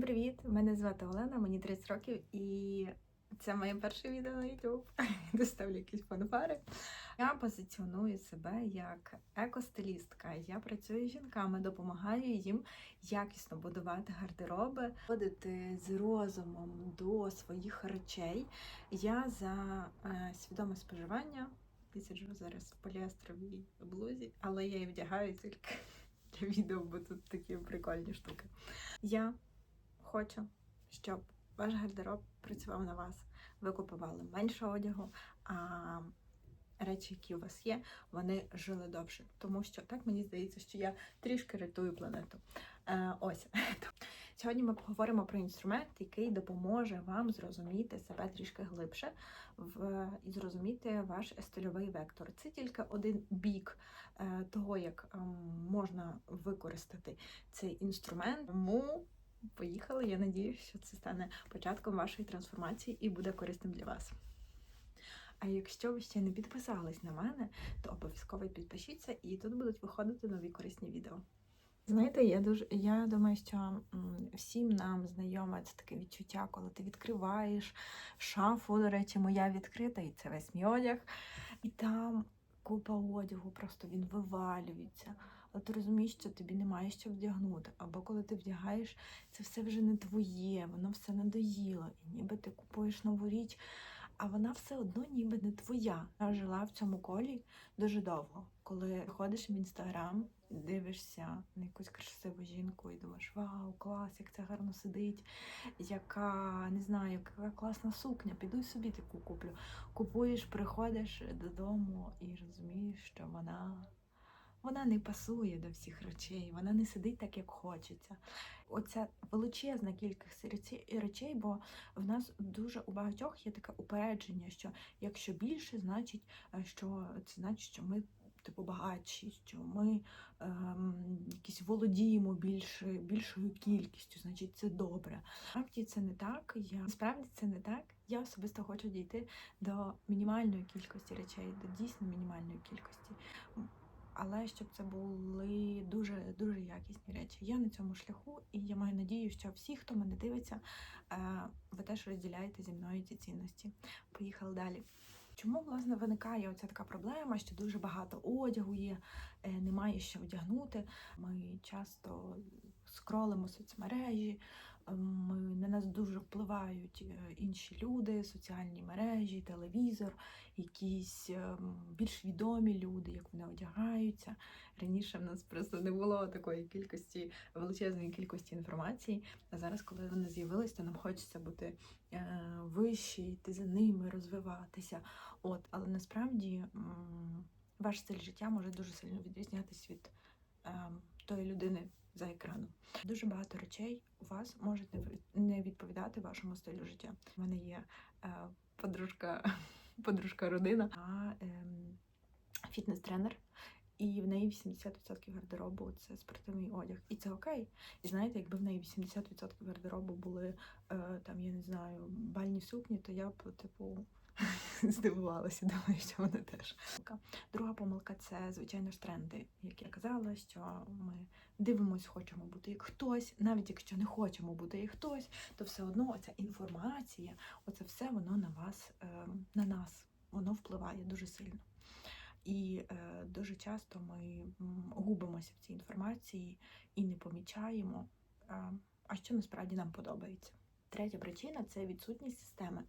Привіт! Мене звати Олена, мені 30 років, і це моє перше відео на YouTube. Доставлю якісь фанфари. Я позиціоную себе як екостилістка. Я працюю з жінками, допомагаю їм якісно будувати гардероби, ходити з розумом до своїх речей. Я за е, свідоме споживання. Я сиджу зараз в поліестровій блузі, але я її вдягаю тільки для відео, бо тут такі прикольні штуки. Я хочу, щоб ваш гардероб працював на вас. Ви купували менше одягу, а речі, які у вас є, вони жили довше. Тому що так мені здається, що я трішки рятую планету. Е, ось. Сьогодні ми поговоримо про інструмент, який допоможе вам зрозуміти себе трішки глибше в, і зрозуміти ваш стильовий вектор. Це тільки один бік е, того, як ем, можна використати цей інструмент. Тому Поїхали. Я надіюся, що це стане початком вашої трансформації і буде корисним для вас. А якщо ви ще не підписались на мене, то обов'язково підпишіться, і тут будуть виходити нові корисні відео. Знаєте, я дуже я думаю, що всім нам знайоме це таке відчуття, коли ти відкриваєш шафу, до речі, моя відкрита, і це весь мій одяг, і там купа одягу, просто він вивалюється але ти розумієш, що тобі немає що вдягнути. Або коли ти вдягаєш, це все вже не твоє, воно все надоїло. І ніби ти купуєш нову річ, а вона все одно ніби не твоя. Я жила в цьому колі дуже довго. Коли ходиш в інстаграм, дивишся на якусь красиву жінку і думаєш, вау, клас, як це гарно сидить, яка не знаю, яка класна сукня, піду собі таку куплю. Купуєш, приходиш додому і розумієш, що вона вона не пасує до всіх речей, вона не сидить так, як хочеться. Оця величезна кількість речей, бо в нас дуже у багатьох є таке упередження, що якщо більше, значить, е, що це значить, що ми. Типу багатші, що ми ем, якісь володіємо більше, більшою кількістю, значить це добре. Насправді це не так. Я насправді це не так. Я особисто хочу дійти до мінімальної кількості речей, до дійсно мінімальної кількості але щоб це були дуже дуже якісні речі. Я на цьому шляху, і я маю надію, що всі, хто мене дивиться, е, ви теж розділяєте зі мною ці цінності. Поїхали далі. Чому власне виникає оця така проблема, що дуже багато одягу є, е, немає що вдягнути. Ми часто скролимо соцмережі, на нас дуже впливають е, інші люди, соціальні мережі, телевізор, якісь ем, більш відомі люди, як вони одягаються. Раніше в нас просто не було такої кількості, величезної кількості інформації. А зараз, коли вони з'явилися, то нам хочеться бути е, вищі, йти за ними, розвиватися. От, Але насправді ваш стиль життя може дуже сильно відрізнятися від ем, тої людини за екраном. Дуже багато речей у вас можуть не відповідати вашому стилю життя. У мене є е, подружка, подружка родина, а е, фітнес-тренер. І в неї 80% гардеробу це спортивний одяг. І це окей. І знаєте, якби в неї 80% гардеробу були е, там, я не знаю, бальні сукні, то я б, типу, здивувалася, думаю, що вони теж. Друга помилка це, звичайно ж, тренди. Як я казала, що ми дивимося, хочемо бути як хтось, навіть якщо не хочемо бути як хтось, то все одно ця інформація, оце все воно на вас, ем, на нас, воно впливає дуже сильно. І е, дуже часто ми губимося в цій інформації і не помічаємо, е, а що насправді нам подобається. Третя причина це відсутність системи.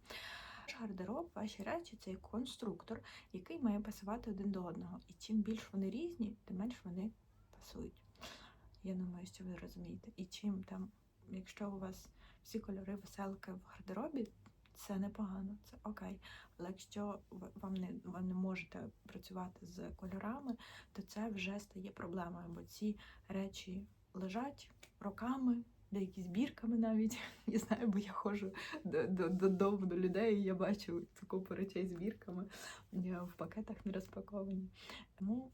Ваш гардероб, ваші речі це конструктор, який має пасувати один до одного. І чим більш вони різні, тим менш вони пасують. Я думаю, що ви розумієте. І чим там, якщо у вас всі кольори веселки в гардеробі, це непогано, це окей. Але якщо вам не ви не можете працювати з кольорами, то це вже стає проблемою, бо ці речі лежать роками деякі збірками навіть. Я знаю, бо я ходжу додому до людей, і я бачу купу речей збірками в пакетах не розпаковані. Тому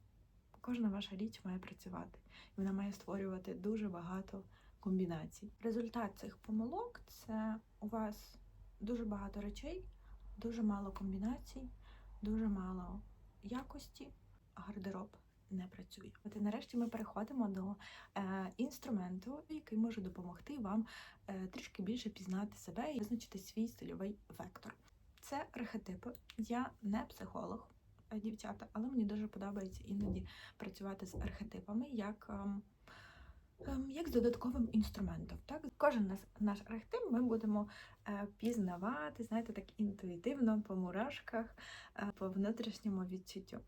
кожна ваша річ має працювати, і вона має створювати дуже багато комбінацій. Результат цих помилок це у вас дуже багато речей, дуже мало комбінацій, дуже мало якості, гардероб не працює. От і нарешті ми переходимо до е, інструменту, який може допомогти вам е, трішки більше пізнати себе і визначити свій стильовий вектор. Це архетипи. Я не психолог, е, дівчата, але мені дуже подобається іноді працювати з архетипами як. ем, Як з додатковим інструментом, так кожен наш, наш архетип ми будемо е, пізнавати, знаєте, так інтуїтивно по мурашках, е, по внутрішньому відчуттю.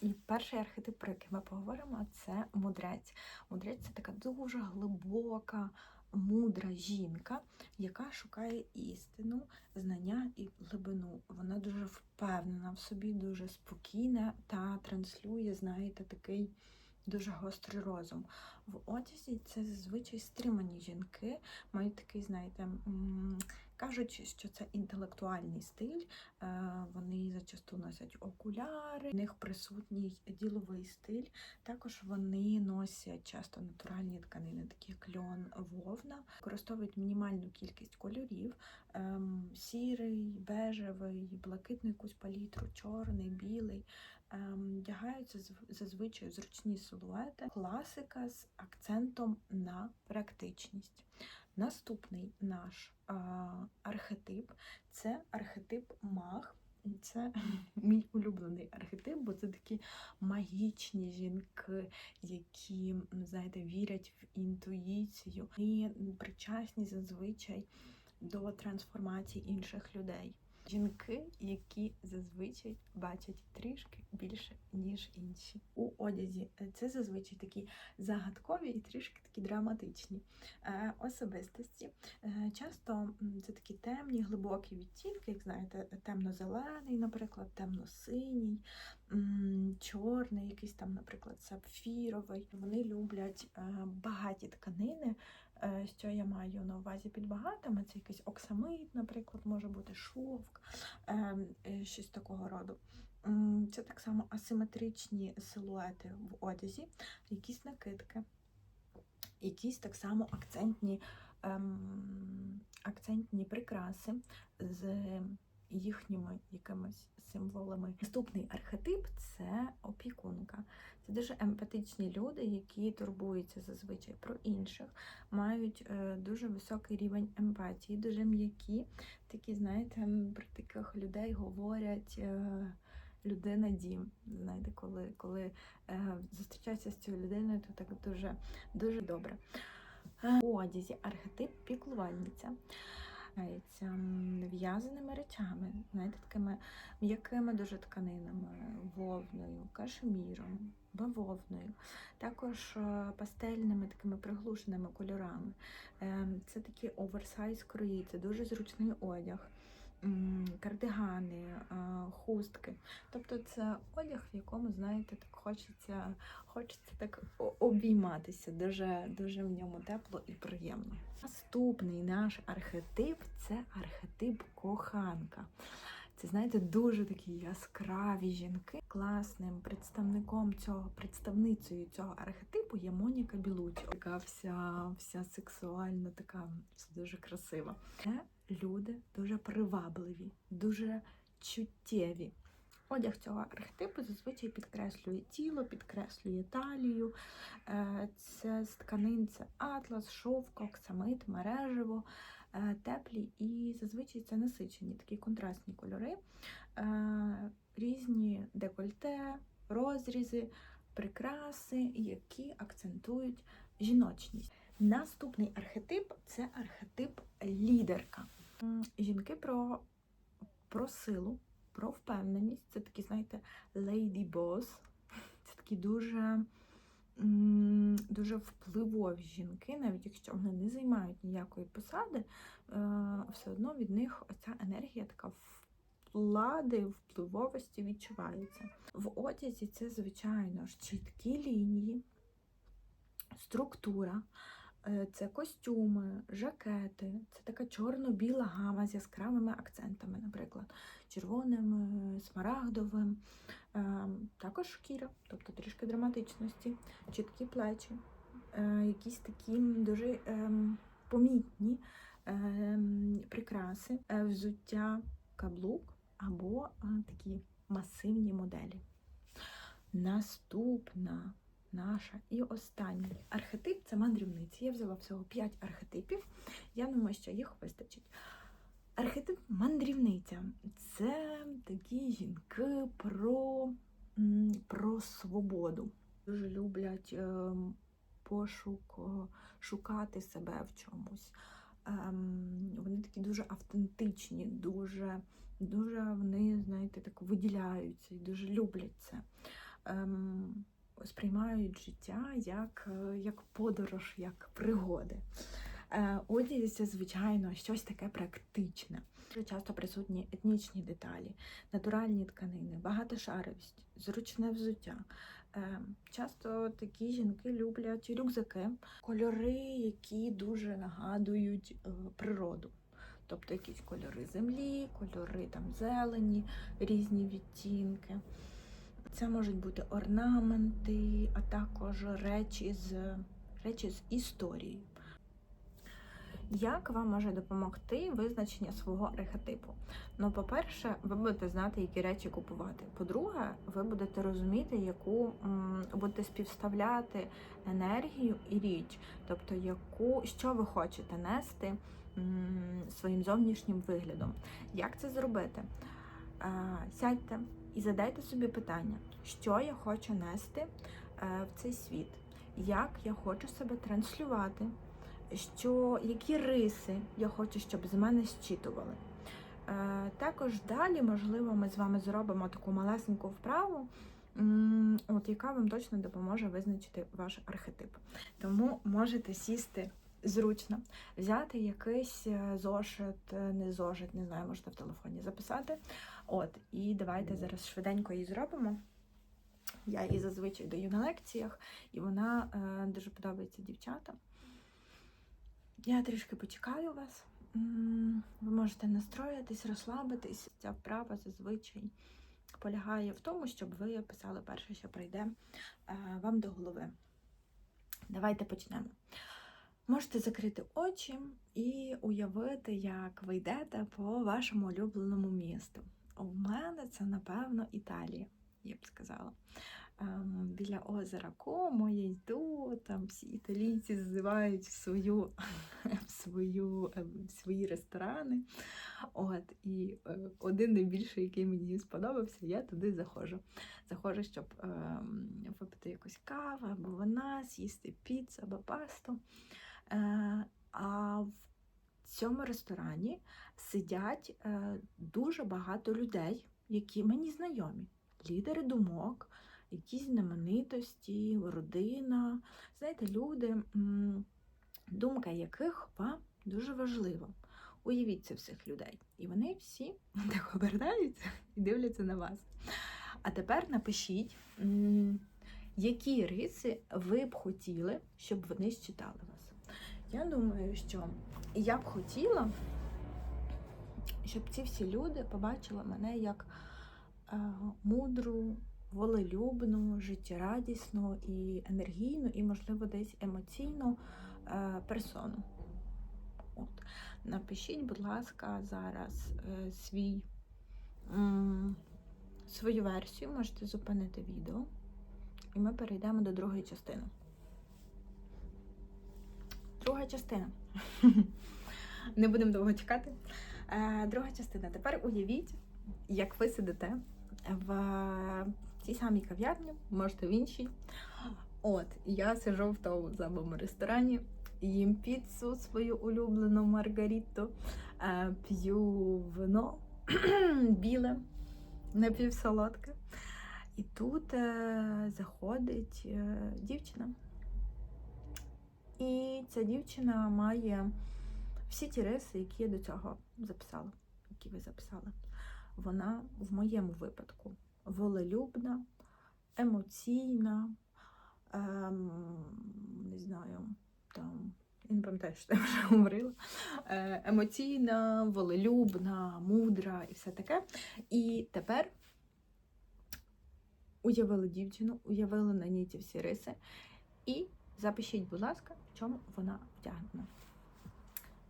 І перший архетип, про який ми поговоримо, це мудрець. Мудрець це така дуже глибока, мудра жінка, яка шукає істину, знання і глибину. Вона дуже впевнена в собі, дуже спокійна та транслює, знаєте, такий дуже гострий розум. В одязі це зазвичай стримані жінки, мають такий, знаєте, кажуть, що це інтелектуальний стиль. е, Вони зачасту носять окуляри, в них присутній діловий стиль. Також вони носять часто натуральні тканини, такі як льон, вовна, використовують мінімальну кількість кольорів: ем, сірий, бежевий, блакитну якусь палітру, чорний, білий. Ем, Вдягаються зазвичай зручні силуети, класика з акцентом на практичність. Наступний наш архетип це архетип маг. І Це мій улюблений архетип, бо це такі магічні жінки, які, знаєте, вірять в інтуїцію і причасні зазвичай до трансформації інших людей. Жінки, які зазвичай бачать трішки більше, ніж інші. У одязі е, це зазвичай такі загадкові і трішки такі драматичні е, особистості. Е, Часто це такі темні, глибокі відтінки, як знаєте, темно-зелений, наприклад, темно-синій, чорний, якийсь там, наприклад, сапфіровий. Вони люблять багаті тканини. Е, Що я маю на увазі під багатими? Це якийсь оксамит, наприклад, може бути шовк, е, е, щось такого роду. Це так само асиметричні силуети в одязі, якісь накидки, якісь так само акцентні, ем, акцентні прикраси з їхніми якимись символами. Наступний архетип це опікунка. Це дуже емпатичні люди, які турбуються зазвичай про інших, мають е, дуже високий рівень емпатії, дуже м'які. Такі, знаєте, про таких людей говорять. Е, Людина дім. Знаєте, коли, коли е, зустрічаєшся з цією людиною, то так дуже, дуже добре. Е, У одязі архетип піклувальниця. Це в'язаними речами, знаєте, такими м'якими дуже тканинами, вовною, кашеміром, бавовною, також е, пастельними такими приглушеними кольорами. Ем, Це такі оверсайз крої, це дуже зручний одяг. Кардигани, хустки. Тобто це одяг, в якому, знаєте, так хочеться, хочеться так обійматися. Дуже, дуже в ньому тепло і приємно. Наступний наш архетип це архетип коханка. Це, знаєте, дуже такі яскраві жінки. Класним представником цього, представницею цього архетипу є Моніка Білучі. Така вся, вся сексуальна, така все дуже красива. Люди дуже привабливі, дуже чуттєві. Одяг цього архетипу зазвичай підкреслює тіло, підкреслює талію. Е, Це з тканин, це атлас, шовк, оксамит, мережево, е, теплі і зазвичай це насичені такі контрастні кольори, Е, різні декольте, розрізи, прикраси, які акцентують жіночність. Наступний архетип це архетип лідерка. Жінки про, про силу, про впевненість. Це такі, знаєте, lady boss. Це такі дуже, дуже впливові жінки, навіть якщо вони не займають ніякої посади, е, все одно від них оця енергія така влади, впливовості відчувається. В одязі це, звичайно ж, чіткі лінії, структура. Е, Це костюми, жакети, це така чорно-біла гама з яскравими акцентами, наприклад, червоним, е, смарагдовим, Е, також шкіра, тобто трішки драматичності, чіткі плечі, якісь такі дуже ем, помітні ем, прикраси, взуття, каблук або такі масивні моделі. Наступна наша і останній архетип це мандрівниці. Я взяла всього 5 архетипів. Я думаю, що їх вистачить. Архетип мандрівниця це такі жінки про, про свободу. Дуже люблять ем, пошук, шукати себе в чомусь. Ем, Вони такі дуже автентичні, дуже, дуже вони, знаєте, так виділяються і дуже люблять це. Ем, Сприймають життя як, е, як подорож, як пригоди. Е, Одязі це, звичайно, щось таке практичне. Дуже часто присутні етнічні деталі, натуральні тканини, багатошаровість, зручне взуття. Е, Часто такі жінки люблять рюкзаки, кольори, які дуже нагадують природу. Тобто якісь кольори землі, кольори там зелені, різні відтінки. Це можуть бути орнаменти, а також речі з, речі з історією. Як вам може допомогти визначення свого архетипу? Ну, по-перше, ви будете знати, які речі купувати. По-друге, ви будете розуміти, яку будете співставляти енергію і річ, тобто яку, що ви хочете нести своїм зовнішнім виглядом. Як це зробити? Е, Сядьте і задайте собі питання, що я хочу нести е, в цей світ, як я хочу себе транслювати що які риси я хочу, щоб з мене зчитували. Е, також далі, можливо, ми з вами зробимо таку малесеньку вправу, от, яка вам точно допоможе визначити ваш архетип. Тому можете сісти зручно, взяти якийсь е, зошит, не зошит, не знаю, можете в телефоні записати. От, і давайте зараз швиденько її зробимо. Я її зазвичай даю на лекціях, і вона е, дуже подобається дівчатам. Я трішки почекаю вас. Ви можете настроїтись, розслабитись. Ця вправа зазвичай полягає в тому, щоб ви писали перше, що прийде е, вам до голови. Давайте почнемо. Можете закрити очі і уявити, як ви йдете по вашому улюбленому місту. У мене це, напевно, Італія, я б сказала. Ем, Біля озера Комо я йду, там всі італійці ззивають в свою, в свою, ем, в свої ресторани. От, і е, один найбільший, який мені сподобався, я туди заходжу. Заходжу, щоб ем, випити якусь каву або вина, з'їсти піцу або пасту. Е, а в цьому ресторані сидять е, дуже багато людей, які мені знайомі. Лідери думок, якісь знаменитості, родина. Знаєте, люди, думка яких вам дуже важлива. Уявіть це всіх людей. І вони всі так обертаються і дивляться на вас. А тепер напишіть, які риси ви б хотіли, щоб вони считали вас. Я думаю, що я б хотіла, щоб ці всі люди побачили мене як е, мудру, волелюбну, життєрадісну і енергійну, і, можливо, десь емоційну е, персону. От. Напишіть, будь ласка, зараз е, свій, свою версію, можете зупинити відео, і ми перейдемо до другої частини. Друга частина. Не будемо довго чекати. Е, Друга частина. Тепер уявіть, як ви сидите в цій самій кав'ярні, можете в іншій. От, я сижу в тому самому ресторані, їм піцу свою улюблену Маргаріту, е, п'ю вино біле, напівсолодке. І тут е, заходить дівчина. І ця дівчина має всі ті риси, які я до цього записала, які ви записали. Вона в моєму випадку волелюбна, емоційна, ем, не знаю, там, я не пам'ятаю, що я вже говорила. Е, емоційна, волелюбна, мудра і все таке. І тепер уявили дівчину, уявили на ній ці всі риси. І запишіть, будь ласка, в чому вона втягнена.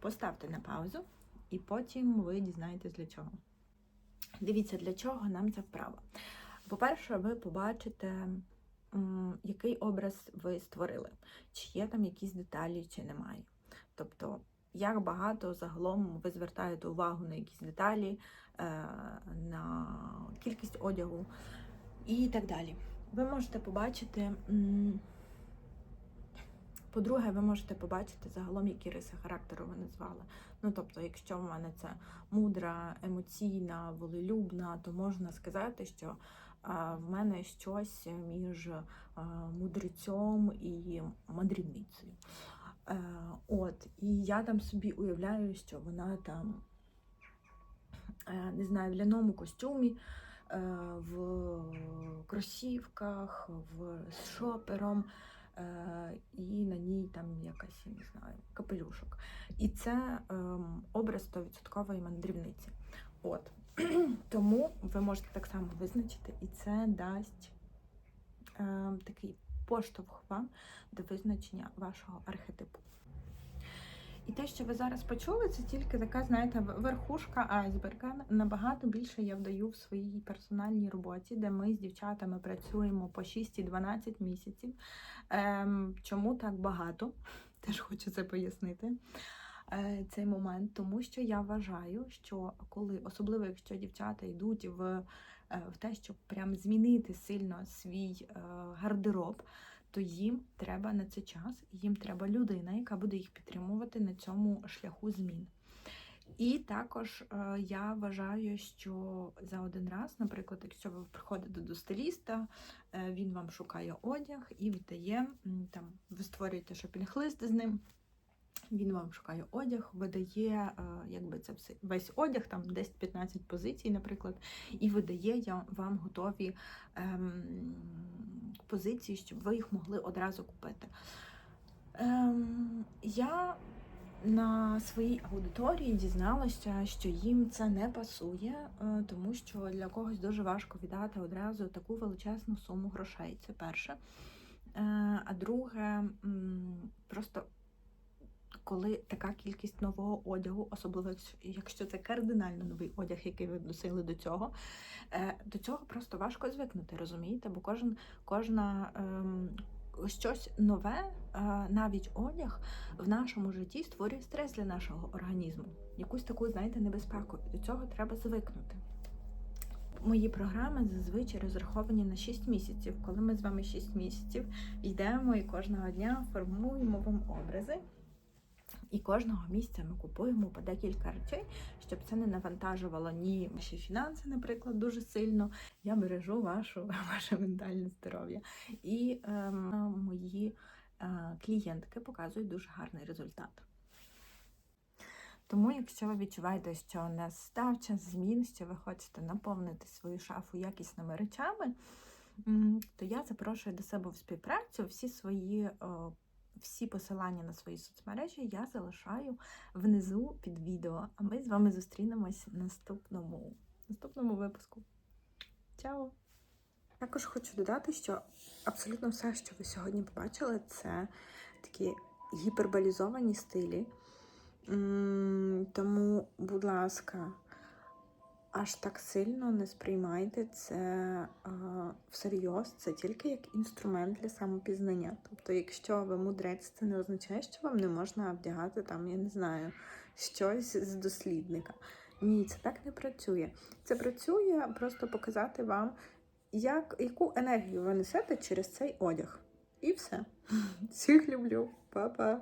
Поставте на паузу, і потім ви дізнаєтесь для чого. Дивіться, для чого нам ця вправа. По-перше, ви побачите, який образ ви створили, чи є там якісь деталі, чи немає. Тобто, як багато загалом ви звертаєте увагу на якісь деталі, е, на кількість одягу і так далі. Ви можете побачити. По-друге, ви можете побачити загалом, які риси характеру ви назвали. Ну, тобто, якщо в мене це мудра, емоційна, волелюбна, то можна сказати, що в мене щось між а, мудрецем і мандрівницею. Е, от, і я там собі уявляю, що вона там, е, не знаю, в ляному костюмі, е, в кросівках, в з шопером, і на ній там якась, я не знаю, капелюшок. І це ем, образ 100% мандрівниці. От. Тому ви можете так само визначити, і це дасть ем, такий поштовх вам до визначення вашого архетипу. І те, що ви зараз почули, це тільки така, знаєте, верхушка айсберга. Набагато більше я вдаю в своїй персональній роботі, де ми з дівчатами працюємо по 6-12 місяців. Ем, чому так багато? Теж хочу це пояснити. е, Цей момент, тому що я вважаю, що коли, особливо якщо дівчата йдуть в, е, в те, щоб прям змінити сильно свій е, гардероб, то їм треба на це час, їм треба людина, яка буде їх підтримувати на цьому шляху змін. І також е, я вважаю, що за один раз, наприклад, якщо ви приходите до стиліста, е, він вам шукає одяг і видає там, ви створюєте шопінг-лист з ним. Він вам шукає одяг, видає е, якби це весь одяг, там 10-15 позицій, наприклад, і видає вам готові ем, позиції, щоб ви їх могли одразу купити. Ем, я на своїй аудиторії дізналася, що їм це не пасує, е, тому що для когось дуже важко віддати одразу таку величезну суму грошей. Це перше. Е, А друге, коли така кількість нового одягу, особливо якщо- це кардинально новий одяг, який ви носили до цього, е, до цього просто важко звикнути, розумієте? Бо кожен, кожна ем, щось нове, е, навіть одяг в нашому житті створює стрес для нашого організму. Якусь таку, знаєте, небезпеку. До цього треба звикнути. Мої програми зазвичай розраховані на 6 місяців. Коли ми з вами 6 місяців йдемо і кожного дня формуємо вам образи. І кожного місяця ми купуємо по декілька речей, щоб це не навантажувало ні ваші фінанси, наприклад, дуже сильно. Я бережу вашу, ваше ментальне здоров'я. І ем, мої е, клієнтки показують дуже гарний результат. Тому, якщо ви відчуваєте, що настав час змін, що ви хочете наповнити свою шафу якісними речами, то я запрошую до себе в співпрацю всі свої. Всі посилання на свої соцмережі я залишаю внизу під відео. А ми з вами зустрінемось в наступному, наступному випуску. Чао! Також хочу додати, що абсолютно все, що ви сьогодні побачили, це такі гіперболізовані стилі. Тому, будь ласка, аж так сильно не сприймайте це всерйоз. Це тільки як інструмент для самопізнання. Тобто, якщо ви мудрець, це не означає, що вам не можна вдягати там, я не знаю, щось з дослідника. Ні, це так не працює. Це працює просто показати вам, як, яку енергію ви несете через цей одяг. І все. Всіх люблю. Па-па.